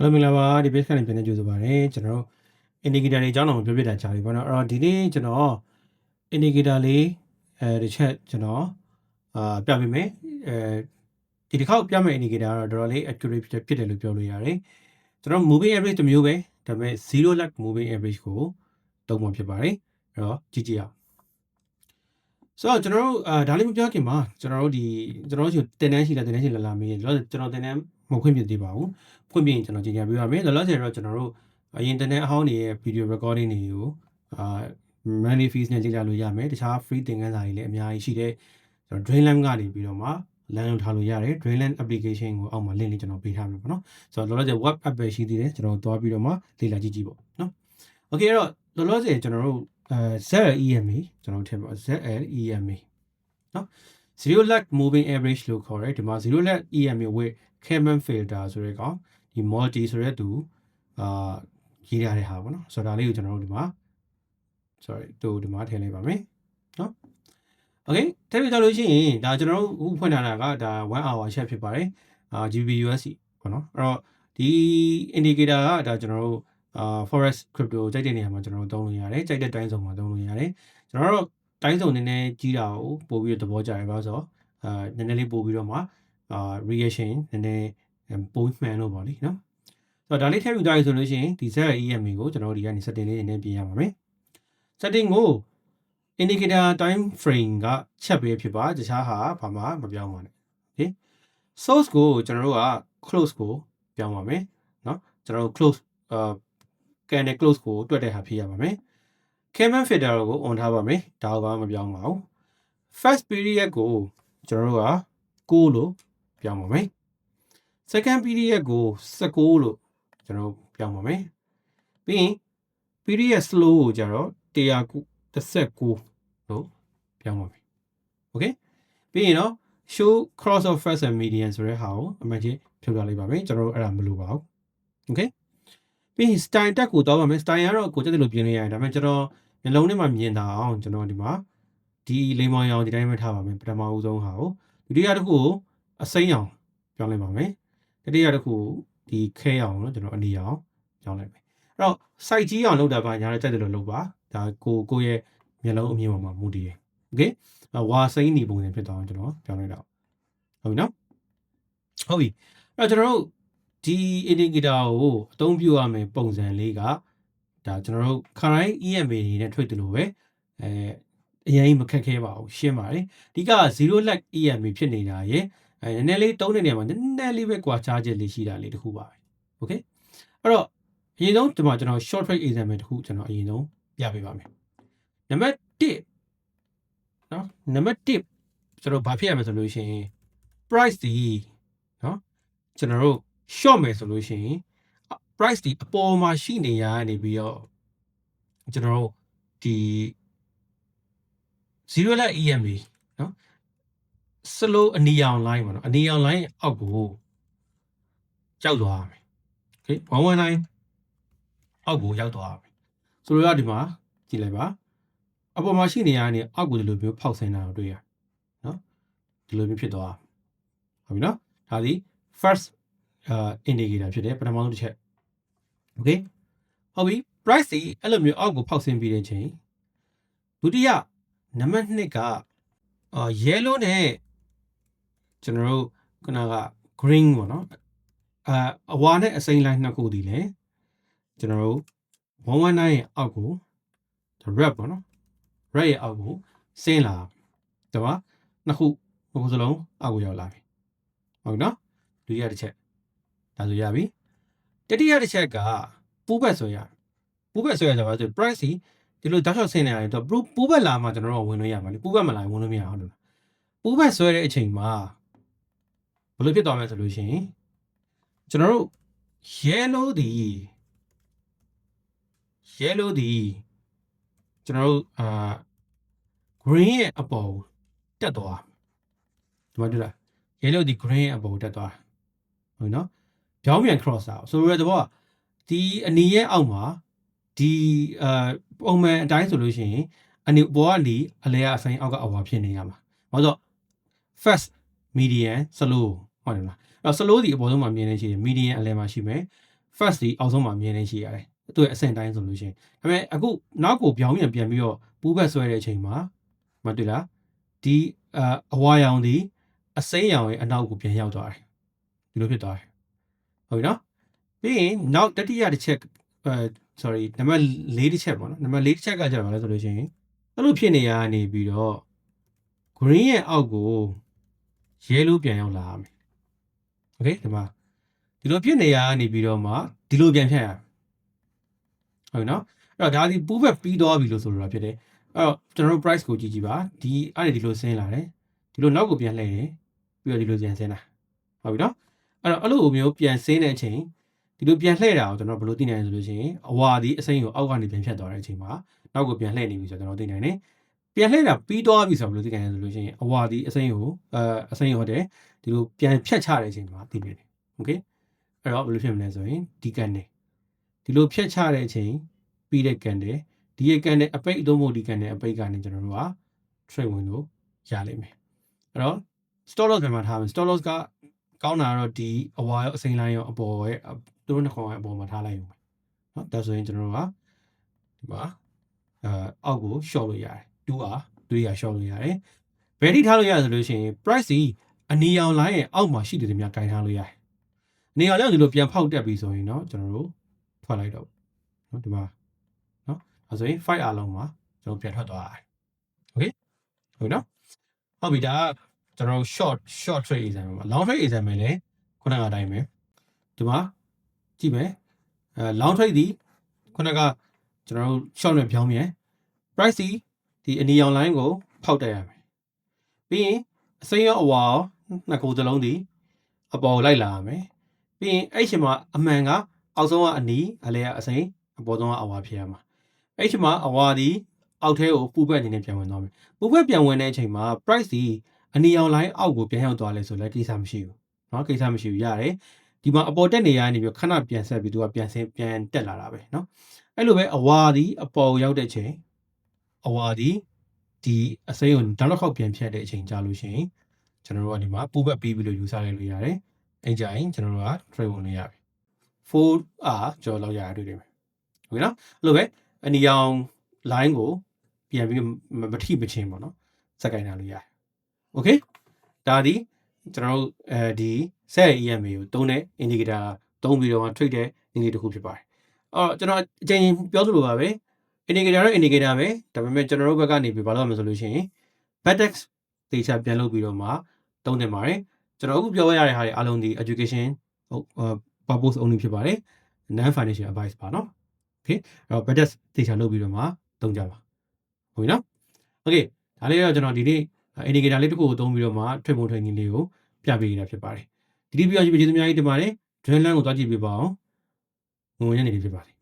Hello မင်္ဂလာပါဒီ page ကနေပြန်နေကြိုဆိုပါရစေကျွန်တော်တို့ indicator တွေအကြောင်းတော့ပြောပြတာကြားပြီပေါ့နော်အဲ့တော့ဒီနေ့ကျွန်တော် indicator လေးအဲဒီချက်ကျွန်တော်အာပြပေးမယ်အဲဒီတစ်ခေါက်ပြမယ့် indicator ကတော့တော်တော်လေး accurate ဖြစ်ဖြစ်တယ်လို့ပြောလို့ရတယ်ကျွန်တော် moving average တစ်မျိုးပဲဒါပေမဲ့0 lag moving average ကိုသုံးမှာဖြစ်ပါတယ်အဲ့တော့ကြည့်ကြည့်အောင်ဆိုတော့ကျွန်တော်တို့အာဒါလေးမပြောခင်မှာကျွန်တော်တို့ဒီကျွန်တော်တို့တင်တန်းရှိလားတင်တန်းရှိလားလာမေးတယ်ကျွန်တော်တင်တန်း မခွင့်ပြသေးပါဘူးဖွင့်ပြရင်ကျွန်တော်ကြည့်ကြပြပါမယ်လောလောဆယ်တော့ကျွန်တော်တို့အရင်တင်တဲ့အဟောင်းတွေရဲ့ video recording တွေကိုအာ monthly fees နဲ့ကြည့်ကြလို့ရမယ်တခြား free သင်ခန်းစာတွေလည်းအများကြီးရှိတဲ့ကျွန်တော် Dreamland ကနေပြီးတော့မှ land လုပ်ထားလို့ရတယ် Dreamland application ကိုအောက်မှာ link လေးကျွန်တော်ပေးထားမယ်ပေါ့နော်ဆိုတော့လောလောဆယ် web app ပဲရှိသေးတယ်ကျွန်တော်သွားပြီးတော့မှလေ့လာကြည့်ကြည့်ပေါ့နော် okay အဲ့တော့လောလောဆယ်ကျွန်တော်တို့အဲ ZLEMA ကျွန်တော်ထည့်ပါ ZLEMA နော် zero lag moving average လို့ခေါ်တယ်ဒီမှာ zero lag EMA with Kalman filter ဆိုတဲ့ကောင်ဒီ multi ဆိုတဲ့သူအာရေးရတဲ့ဟာပေါ့နော်ဆိုတော့ဒါလေးကိုကျွန်တော်တို့ဒီမှာ sorry တို့ဒီမှာထည့်လိုက်ပါမယ်နော် okay ထည့်ပြကြလို့ရှိရင်ဒါကျွန်တော်တို့အခုဖွင့်ထားတာကဒါ1 hour chat ဖြစ်ပါတယ်အာ GBUSD ပေါ့နော်အဲ့တော့ဒီ indicator ကဒါကျွန်တော်တို့အာ forex crypto ကြိုက်တဲ့နေရာမှာကျွန်တော်တို့သုံးလို့ရတယ်ကြိုက်တဲ့တိုင်းစုံမှာသုံးလို့ရတယ်ကျွန်တော်တို့ တိုင်းစုံနည်းနည်းကြီးတာကိုပို့ပြီးတော့သဘောကျရပါဆိုတော့အာနည်းနည်းလေးပို့ပြီးတော့မှအာ reaction နည်းနည်းပိုးမှန်လို့ပေါ့လေနော်ဆိုတော့ဒါလေးထည့်ယူကြရဆိုလို့ရှိရင်ဒီ set EMA ကိုကျွန်တော်တို့ဒီကနေ setting လေးနည်းနည်းပြင်ရပါမယ် setting ကို indicator time frame ကချက်ပေးဖြစ်ပါတခြားဟာဘာမှမပြောင်းပါနဲ့ okay source ကိုကျွန်တော်တို့က close ကိုပြောင်းပါမယ်เนาะကျွန်တော်တို့ close အာ candle close ကိုတွက်တဲ့ဟာဖြစ်ရပါမယ် Cayman filter ကို on ထားပါမယ်ဒါကမပြောင်းပါဘူး first period ကိုကျွန်တော်တို့က6လို့ပြောင်းပါမယ် second period ကို19လို့ကျွန်တော်ပြောင်းပါမယ်ပြီးရင် period slow ကိုကျတော့119လို့ပြောင်းပါမယ် okay ပြီးရင်တော့ show cross of first and median ဆိုတဲ့ဟာကိုအမှန်ချင်းဖြုတ်ထားလိုက်ပါမယ်ကျွန်တော်တို့အဲ့ဒါမလိုပါဘူး okay ပြီးရင် style တက်ကိုတော့ပါမယ် style ကတော့ကိုကြက်တယ်လို့ပြင်လို့ရတယ်ဒါပေမဲ့ကျွန်တော်မျိုးလုံးထဲမှာမြင်တာအောင်ကျွန်တော်ဒီမှာဒီလိမ်မောင်ရောင်ဒီတိုင်းပဲထားပါမယ်ပထမဦးဆုံးဟာကိုဒုတိယတစ်ခုကိုအစိမ်းရောင်ပြောင်းလိုက်ပါမယ်တတိယတစ်ခုကိုဒီခဲရောင်เนาะကျွန်တော်အနေရောင်ပြောင်းလိုက်မယ်အဲ့တော့ site ကြီးအောင်လောက်တာပါညာလည်းကြက်တယ်လို့လုပ်ပါဒါကိုကိုရဲ့မျိုးလုံးအမြင်ပေါ်မှာမူတည်တယ် okay ဝါစိမ်းနေပုံစံဖြစ်သွားအောင်ကျွန်တော်ပြောင်းလိုက်တော့ဟုတ်ပြီနော်ဟုတ်ပြီအဲ့တော့ကျွန်တော်တို့ ဒီ indicator ကိုအသုံးပြုရမယ်ပုံစံလေးကဒါကျွန်တော်တို့ current EMA တွေနဲ့ထွက်တယ်လို့ပဲအဲအရင်မခက်ခဲပါဘူးရှင်းပါတယ်အဓိက0 lag EMA ဖြစ်နေတာရယ်အဲနည်းနည်းလေးတုံးတဲ့နေရာမှာနည်းနည်းလေးပဲကွာခြားချက်လေးရှိတာလေးတခုပါပဲ okay အဲ့တော့အရင်ဆုံးဒီမှာကျွန်တော် short trade example တခုကျွန်တော်အရင်ဆုံးပြပေးပါမယ်နံပါတ်1နော်နံပါတ်1ကျွန်တော်ဘာဖြစ်ရမလဲဆိုလို့ရှိရင် price ဒီနော်ကျွန်တော်တို့ short မယ်ဆိုလို့ရှိရင် price ဒီအပေါ်မှာရှိနေရနေပြီးတော့ကျွန်တော်တို့ဒီ zero lag EMA နော် slow အနီရောင် line ပေါ့နော်အနီရောင် line အောက်ကိုကြောက်သွားရမယ် okay 119အောက်ကိုရောက်သွားရမယ်ဆိုတော့ဒီမှာကြည့်လိုက်ပါအပေါ်မှာရှိနေရတဲ့အောက်ကိုဒီလိုမျိုးဖောက်ဆင်းတာကိုတွေ့ရနော်ဒီလိုမျိုးဖြစ်သွားဟုတ်ပြီနော်ဒါဒီ first uh indicator ဖြစ်တယ်ပထမဆုံးတစ်ချက် okay ဟုတ်ပြီ price ဒီအဲ့လိုမျိုးအောက်ကိုဖောက်ဆင်းပြီးတဲ့ချိန်ဒုတိယနံပါတ်2ကအာ yellow နဲ့ကျွန်တော်တို့ခုနက green ပေါ့နော်အာအဝါနဲ့အစိမ်း line နှစ်ခုဒီလေကျွန်တော်တို့119ရဲ့အောက်ကို red ပေါ့နော် red ရဲ့အောက်ကိုဆင်းလာဒါပါနှစ်ခုနှစ်ခုစလုံးအောက်ကိုရောက်လာပြီဟုတ်နော်ဒုတိယတစ်ချက် ဒါဆိုရပြီတတိယတစ်ချက်ကပူးဘက်ဆိုရပူးဘက်ဆိုရဆိုတော့ price ဒီလိုတောက်လျှောက်ဆင်းနေရတယ်တော့ပူးဘက်လာမှကျွန်တော်တို့ဝင်လို့ရမှာလေပူးဘက်မလာရင်ဝင်လို့မရအောင်လို့ပူးဘက်ဆွဲတဲ့အချိန်မှာဘယ်လိုဖြစ်သွားမလဲဆိုလို့ရှိရင်ကျွန်တော်တို့ yellow ဒီ yellow ဒီကျွန်တော်တို့အာ green ရဲ့အပေါ်တက်သွားဒီမှာတွေ့လား yellow ဒီ green ရဲ့အပေါ်တက်သွားဟုတ်နော် ပြောင်းပြန် cross တာဆိုရတဲ့ဘောကဒီအနီရဲ့အောက်မှာဒီအာပုံမှန်အတိုင်းဆိုလို့ရှိရင်အနီဘောကနေအလဲအဆိုင်အောက်ကအဝါဖြစ်နေရမှာဘာလို့ first median slow ဟုတ်တယ်မလားအဲ့ slow ဒီအပေါ်ဆုံးမှာမြင်နေရှိရင် median အလဲမှာရှိမယ် first ဒီအောက်ဆုံးမှာအမြင်နဲ့ရှိရတယ်သူ့ရဲ့အဆင့်တိုင်းဆိုလို့ရှိရင်ဒါပေမဲ့အခုနောက်ကိုပြောင်းပြန်ပြန်ပြီးတော့ပူးဘက်ဆွဲတဲ့အချိန်မှာမတွေ့လားဒီအာအဝါရောင်ဒီအစိမ်းရောင်ရဲ့အနောက်ကိုပြန်ရောက်သွားတယ်ဒီလိုဖြစ်သွားတယ် ဟုတ်ပြီနော်ပြီးရင်နောက်တတိယတစ်ချက်အဲ sorry နံပါတ်၄တစ်ချက်ပေါ့နော်နံပါတ်၄တစ်ချက်ကကျတော့ဘာလဲဆိုလို့ရှိရင်အဲ့လိုဖြစ်နေရနေပြီးတော့ green ရဲ့အောက်ကို yellow ပြန်ရောက်လာရမယ် okay ဒီမှာဒီလိုဖြစ်နေရနေပြီးတော့မှဒီလိုပြန်ဖြတ်ရမယ်ဟုတ်ပြီနော်အဲ့တော့ဒါဒီပူးဘက်ပြီးသွားပြီလို့ဆိုလိုတာဖြစ်တယ်အဲ့တော့ကျွန်တော်တို့ price ကိုကြည့်ကြည့်ပါဒီအဲ့ဒီဒီလိုဆင်းလာတယ်ဒီလိုနောက်ကိုပြန်လှည့်တယ်ပြီးတော့ဒီလိုပြန်ဆင်းလာဟုတ်ပြီနော် အဲ့တော့အဲ့လိုမျိုးပြန်ဆင်းတဲ့အချိန်ဒီလိုပြန်လှည့်တာကိုကျွန်တော်ဘယ်လိုသိနိုင်လဲဆိုလို့ရှိရင်အဝါဒီအစိမ်းကိုအောက်ကနေပြန်ဖြတ်သွားတဲ့အချိန်မှာနောက်ကိုပြန်လှည့်နေပြီဆိုတော့ကျွန်တော်သိနိုင်တယ်ပြန်လှည့်တာပြီးသွားပြီဆိုတော့ဘယ်လိုသိနိုင်လဲဆိုလို့ရှိရင်အဝါဒီအစိမ်းကိုအဲအစိမ်းဟုတ်တယ်ဒီလိုပြန်ဖြတ်ချတဲ့အချိန်မှာသိနေတယ်โอเคအဲ့တော့ဘယ်လိုဖြစ်မလဲဆိုရင်ဒီကန်နေဒီလိုဖြတ်ချတဲ့အချိန်ပြီးတဲ့ကန်တယ်ဒီရဲ့ကန်တဲ့အပိတ်အသုံးဖို့ဒီကန်တဲ့အပိတ်ကနေကျွန်တော်တို့က trade ဝင်လို့ရလိမ့်မယ်အဲ့တော့ stop loss ပြန်မှာထားမယ် stop loss က ကောင်းတာကတော့ဒီအဝါရောအစိမ်းလိုင်းရောအပေါ်ရဲ့သူတို့နှစ်ခေါင်ရဲ့အပေါ်မှာထားလိုက်ရုံပဲเนาะဒါဆိုရင်ကျွန်တော်တို့ကဒီမှာအဲအောက်ကို short လို့ရတယ်2 r 3 r short လို့ရတယ်ဘယ်ထိထားလို့ရလဲဆိုလို့ရှိရင် price ဒီအနီရောင်လိုင်းရဲ့အောက်မှာရှိတယ်များကင်ထားလို့ရတယ်အနီရောင်လည်းဒီလိုပြန်ဖောက်တက်ပြီဆိုရင်เนาะကျွန်တော်တို့ထွက်လိုက်တော့เนาะဒီမှာเนาะဒါဆိုရင် 5r လုံးမှာကျွန်တော်ပြန်ထွက်သွားရတယ် okay ဟုတ်နော်ဟုတ်ပြီဒါ ကကျွန်တော်တို့ short short trade example ပါ long trade example လည်းခုနကအတိုင်းပဲဒီမှာကြည့်မယ်အဲ long trade ဒီခုနကကျွန်တော်တို့ short နဲ့ပြောင်းမြန် price ဒီဒီအနီရောင် line ကိုဖောက်တက်ရမယ်ပြီးရင်အစိမ်းရောအဝါရောနှစ်ခုစလုံးဒီအပေါ်ကိုလိုက်လာရမယ်ပြီးရင်အဲ့ချိန်မှာအမှန်ကအောက်ဆုံးကအနီအလဲကအစိမ်းအပေါ်ဆုံးကအဝါဖြစ်ရမှာအဲ့ချိန်မှာအဝါဒီအောက်ထဲကိုပူပက်အနေနဲ့ပြန်ဝင်သွားမယ်ပူဖက်ပြန်ဝင်တဲ့အချိန်မှာ price ဒီ အနီရောင် line အောက်ကိုပြန်ရောက်သွားလဲဆိုလည်းကိစ္စမရှိဘူးเนาะကိစ္စမရှိဘူးရတယ်ဒီမှာအပေါ်တက်နေရနေပြီးခဏပြန်ဆက်ပြီးသူကပြန်ဆင်းပြန်တက်လာတာပဲเนาะအဲ့လိုပဲအဝါဒီအပေါ်ကိုရောက်တဲ့ချိန်အဝါဒီဒီအစိမ်းကိုနောက်တစ်ခေါက်ပြန်ဖြတ်တဲ့အချိန်ကြာလို့ရှိရင်ကျွန်တော်တို့ကဒီမှာပူဖက်ပြီးပြီးလို့ယူဆလိုက်လို့ရတယ်အဲ့ကြရင်ကျွန်တော်တို့က trade ဝင်လို့ရပြီ 4r ကျော်လောက်ရတွေ့တယ်ဟုတ်ကဲ့နော်အဲ့လိုပဲအနီရောင် line ကို ပြန်ပြီးမမထိမချင်းပေါ့နော်စက်ကင်တာလို့ရတယ်။ Okay ဒါဒီကျွန်တော်တို့အဲဒီဆက် EMA ကိုတုံးတဲ့ indicator တုံးပြီးတော့ trade တဲ့ indicator တစ်ခုဖြစ်ပါတယ်။အော်ကျွန်တော်အချိန်ပြောသလိုပါပဲ indicator တော့ indicator ပဲဒါပေမဲ့ကျွန်တော်တို့ဘက်ကနေပြီးဘာလို့ရမလဲဆိုလို့ရှိရင် batex တေချာပြန်လုပ်ပြီးတော့မှတုံးတင်ပါတယ်။ကျွန်တော်အခုပြောရတဲ့ဟာတွေအားလုံးဒီ education ဟုတ် purpose only ဖြစ်ပါတယ်။ non financial advice ပါနော်။ Okay အဲ့တော့ batex တေချာလုပ်ပြီးတော့မှတုံးကြပါ။ဟုတ်ပြီနော်။ Okay ဒါလေးတော့ကျွန်တော်ဒီနေ့ indicator လေးတစ်ခုကိုသုံးပြီးတော့မှထွေပုံထွေနည်းလေးကိုပြပေးနေတာဖြစ်ပါတယ်။ဒီဒီပြောကြည့်ပြီးကျေးဇူးအများကြီးတင်ပါတယ်။ drill line ကိုသွားကြည့်ပေးပါအောင်။ငွေညနေလေးဖြစ်ပါတယ်